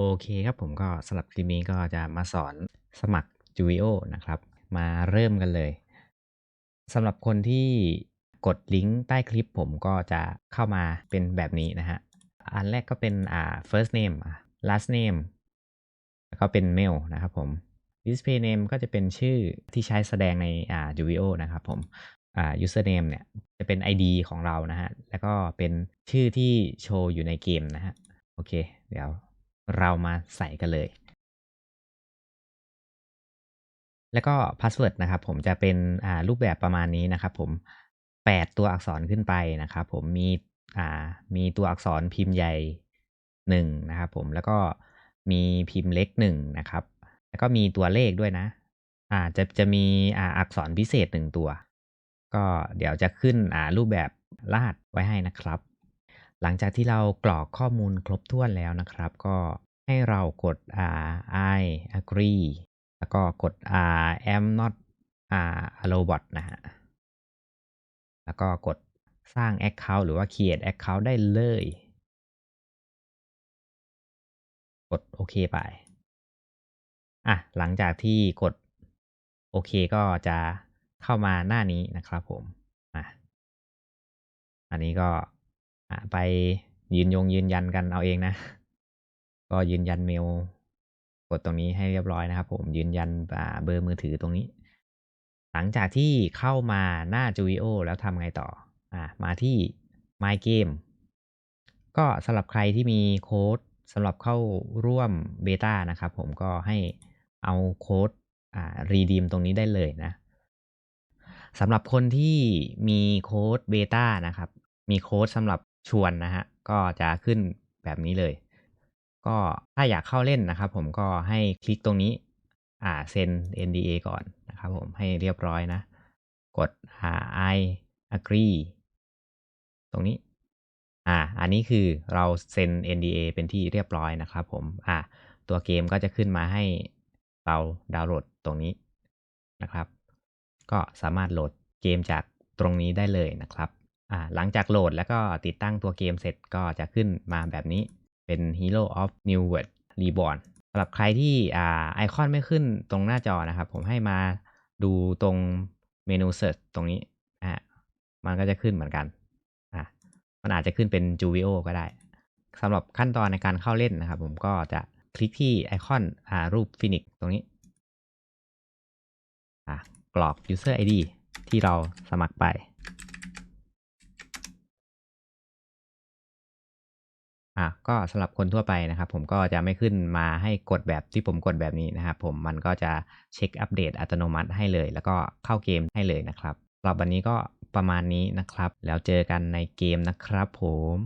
โอเคครับผมก็สำหรับคลิปนี้ก็จะมาสอนสมัคร Juvio นะครับ มาเริ่มกันเลยสำหรับคนที่กดลิงก์ใต้คลิปผมก็จะเข้ามาเป็นแบบนี้นะฮะ อันแรกก็เป็นอ่า first name last name แล้วก็เป็น mail นะครับผม display name ก็จะเป็นชื่อที่ใช้แสดงในอ่า Juvio นะครับผมอ่า username เนี่ยจะเป็น ID ของเรานะฮะ แล้วก็เป็นชื่อที่โชว์อยู่ในเกมนะฮะ โอเค เดี๋ยว เรามาใส่กันเลย แล้วก็พาสเวิร์ดนะครับผมจะเป็นรูปแบบประมาณนี้นะครับผม 8 ตัวอักษรขึ้นไปนะครับผมมีมีตัวอักษรพิมพ์ใหญ่1นะครับผมแล้วก็มีพิมพ์เล็ก1นะครับ แล้วก็มีตัวเลขด้วยนะอ่าจะจะมีอ่าอักษรพิเศษ1ตัว ก็เดี๋ยวจะขึ้นอ่ารูปแบบรหัสไว้ให้นะครับ หลังจากที่เรากรอกข้อมูลครบถ้วนแล้วนะครับ ก็ให้เรากดอ่า I agree แล้วก็กด I am not อ่า a robot นะฮะ แล้วก็กดสร้าง Account หรือว่า create Account ได้เลย กดโอเคไป อะ หลังจากที่กดโอเคก็จะเข้ามาหน้านี้นะครับผม อะ อันนี้ก็ ไปยืนยงยืนยันกันเอาเองนะ ก็ยืนยันเมลกดตรงนี้ให้เรียบร้อยนะครับ ผมยืนยันเบอร์มือถือตรงนี้ หลังจากที่เข้ามาหน้า Juvio แล้วทำไงต่ออ่ามาที่ My Game ก็สำหรับใครที่มีโค้ดสำหรับเข้าร่วมเบต้านะครับผมก็ให้เอาโค้ดอ่ารีดีมตรงนี้ได้เลยนะสำหรับคนที่มีโค้ดเบต้านะครับ มีโค้ดสำหรับ ชวนนะฮะ ก็จะขึ้นแบบนี้เลย ก็ถ้าอยากเข้าเล่นนะครับผมก็ให้คลิกตรงนี้ อ่าเซ็น NDA ก่อนนะครับผมให้เรียบร้อยนะ กดอ่า I agree ตรงนี้ อ่า อันนี้คือเราเซ็น NDA เป็นที่เรียบร้อยนะครับผม อ่า ตัวเกมก็จะขึ้นมาให้เราดาวน์โหลดตรงนี้นะครับ ก็สามารถโหลดเกมจากตรงนี้ได้เลยนะครับ อ่าหลังจากโหลดแล้วก็ติดตั้งตัวเกมเสร็จก็จะขึ้นมาแบบนี้เป็น Hero of New World Reborn สำหรับใครที่อ่าไอคอนไม่ขึ้นตรงหน้าจอนะครับ ผมให้มาดูตรงเมนู Search ตรงนี้อ่ามันก็จะขึ้นเหมือนกันอะมันอาจจะขึ้นเป็น Juvio ก็ได้สำหรับขั้นตอนในการเข้าเล่นนะครับ ผมก็จะคลิกที่ไอคอนอ่ารูปฟินิกตรงนี้อะกรอก user ID ที่เราสมัครไป อะก็สำหรับคนทั่วไปนะครับ ผมก็จะไม่ขึ้นมาให้กดแบบที่ผมกดแบบนี้นะครับผมมันก็จะเช็คอัปเดตอัตโนมัติให้เลย แล้วก็เข้าเกมให้เลยนะครับสำหรับวันนี้ก็ประมาณนี้นะครับ แล้วเจอกันในเกมนะครับผม